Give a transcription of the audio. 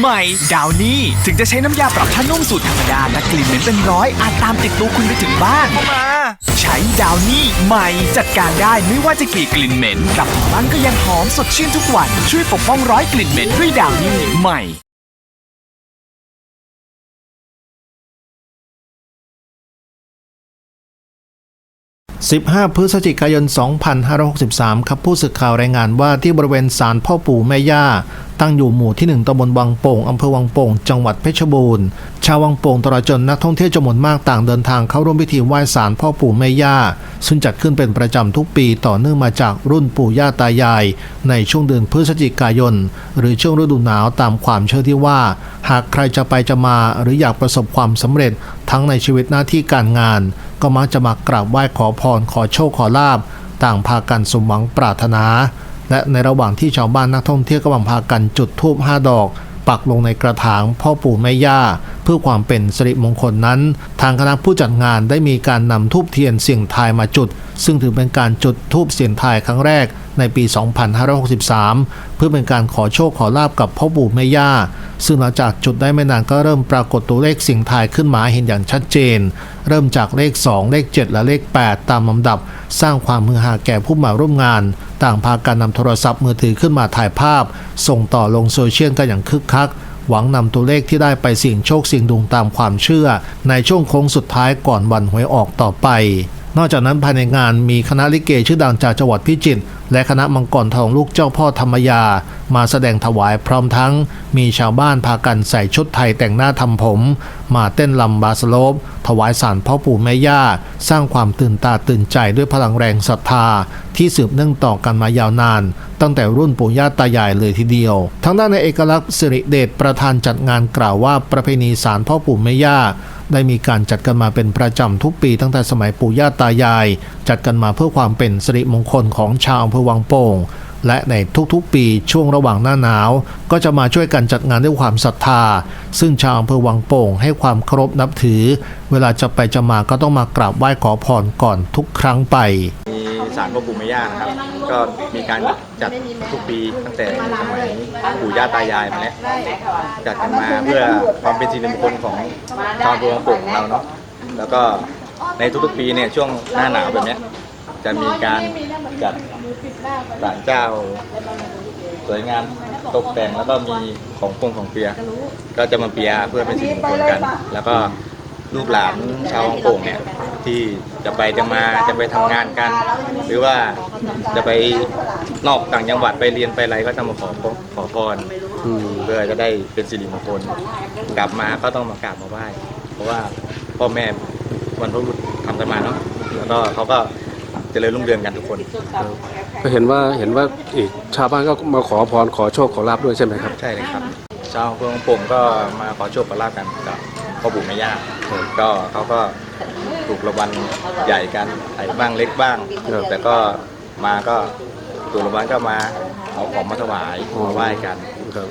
ใหม่ ดาวนี่ถึงจะใช้น้ำยาปรับผ้านุ่มสูตรธรรมดาแต่กลิ่นเหม็นเป็นร้อยอาจตามติดตัวคุณไปถึงบ้านมา ใช้ดาวนี่ใหม่จัดการได้ไม่ว่าจะกี่กลิ่นเหม็นกลับถึงบ้านก็ยังหอมสดชื่นทุกวัน ช่วยปกป้องร้อยกลิ่นเหม็นด้วยดาวนี่ใหม่15 พฤศจิกายน 2563 ครับผู้สื่อข่าวรายงานว่าที่บริเวณศาลพ่อปู่แม่ย่า ตั้งอยู่หมู่ที่ 1ตำบลวังโป่งอำเภอวังโป่ง จังหวัดเพชรบูรณ์ ชาววังโป่งตลอดจนนักท่องเที่ยวจำนวนมากต่างเดินทางเข้าร่วมพิธีไหว้ศาลพ่อปู่แม่ย่า ซึ่งจัดขึ้นเป็นประจำทุกปีต่อเนื่องมาจากรุ่นปู่ย่าตายาย ในช่วงเดือนพฤศจิกายน หรือช่วงฤดูหนาวตามความเชื่อที่ว่า หากใครจะไปจะมาหรืออยากประสบความสำเร็จทั้งในชีวิตหน้าที่การงาน ก็มักจะมากราบไหว้ขอพรขอโชคขอลาบต่างพากันสมหวังปรารถนา และในระหว่างที่ชาวบ้านนักท่องเที่ยวกำลังพากันจุดธูปห้าดอก ปักลงในกระถางพ่อปู่แม่ย่า เพื่อความเป็นสิริมงคลนั้น ทางคณะผู้จัดงานได้มีการนำทูบเทียนเสี่ยงทายมาจุด ซึ่งถือเป็นการจุดทูบเสี่ยงทายครั้งแรกในปี 2563 เพื่อเป็นการขอโชคขอลาบกับพ่อปู่แม่ย่า ซึ่งหลังจากจุดได้ไม่นานก็เริ่มปรากฏตัวเลขเสียงทายขึ้นมาเห็นอย่างชัดเจน เริ่มจากเลข 2 เลข 7 และเลข 8 ตามลำดับ สร้างความมือหาแก่ผู้มาร่วมงาน ต่างพากันนำโทรศัพท์มือถือขึ้นมาถ่ายภาพ ส่งต่อลงโซเชียลกันอย่างคึกคัก หวังนำตัวเลขที่ได้ไปเสี่ยงโชคเสี่ยงดวงตามความเชื่อ ในช่วงโค้งสุดท้ายก่อนวันหวยออกต่อไป นอกจากนั้นภายในงานมีคณะลิเกชื่อดังจากจังหวัดพิจิตรและคณะมังกรทองลูกเจ้าพ่อธรรมยา มาแสดงถวายพร้อมทั้ง มีชาวบ้านพากันใส่ชุดไทยแต่งหน้าทำผม มาเต้นลำบาสโลปถวายสารพ่อปู่แม่ย่า สร้างความตื่นตาตื่นใจด้วยพลังแรงศรัทธา ที่สืบเนื่องต่อกันมายาวนาน ตั้งแต่รุ่นปู่ย่าตายายเลยทีเดียว ทั้งด้านในเอกลักษณ์สิริเดชประธานจัดงานกล่าวว่าประเพณีสารพ่อปู่แม่ย่า ได้มีการจัดกันมาเป็นประจำทุกปีตั้งแต่สมัยปู่ย่าตายาย จัดกันมาเพื่อความเป็นสิริมงคลของชาวอำเภอวังโป่งและในทุกๆปีช่วงระหว่างหน้าหนาว ก็จะมาช่วยกันจัดงานด้วยความศรัทธา ซึ่งชาวอำเภอวังโป่งให้ความเคารพนับถือ เวลาจะไปจะมาก็ต้องมากราบไหว้ขอพรก่อนทุกครั้งไปารพ่อปู่แม่ย่านะครับ ก็มีการจัดทุกปีตั้งแต่สมัยปู่ย่าตายายมาแล้วจัดกันมาเพื่อความเป็นสิริมงคลของชาวอำเภอวังโป่ของเราเนาะแล้วก็ในทุกๆปีเนี่ยช่วงหน้าหนาวแบบเนี้ยจะมีการจัดศาลเจ้าสวยงามตกแต่งแล้วก็มีของพงของเปีย ก็จะมาเปียเพื่อเป็นสิริมงคลกัน แล้วก็ลูกหลานชาวฮ่องกงเนี่ย ที่จะไปจะมาจะไปทำงานกัน หรือว่าจะไปนอกต่างจังหวัดไปเรียนไปอะไรก็จะมาขอพรขอพรเพื่อจะได้เป็นสิริมงคลกลับมาก็ต้องมากราบมาไหว้เพราะว่าพ่อแม่วันพระบุตรทำกันมาเนาะแล้วก็เขาก็เจริญรุ่งเรืองกันทุกคน ก็เห็นว่าเห็นว่าอีกชาวบ้านก็มาขอพรขอโชคขอลาบด้วยใช่ไหมครับ ใช่เลยครับ ชาวอำเภอของผมก็มาขอโชคขอลาบกันกับพ่อปู่แม่ย่าก็เขาก็ ถูกรางวัลใหญ่กันใหญ่บ้างเล็กบ้าง ครับ แต่ก็มาก็ถูกรางวัลก็มาเอาของมาถวายมาไหว้กัน ครับ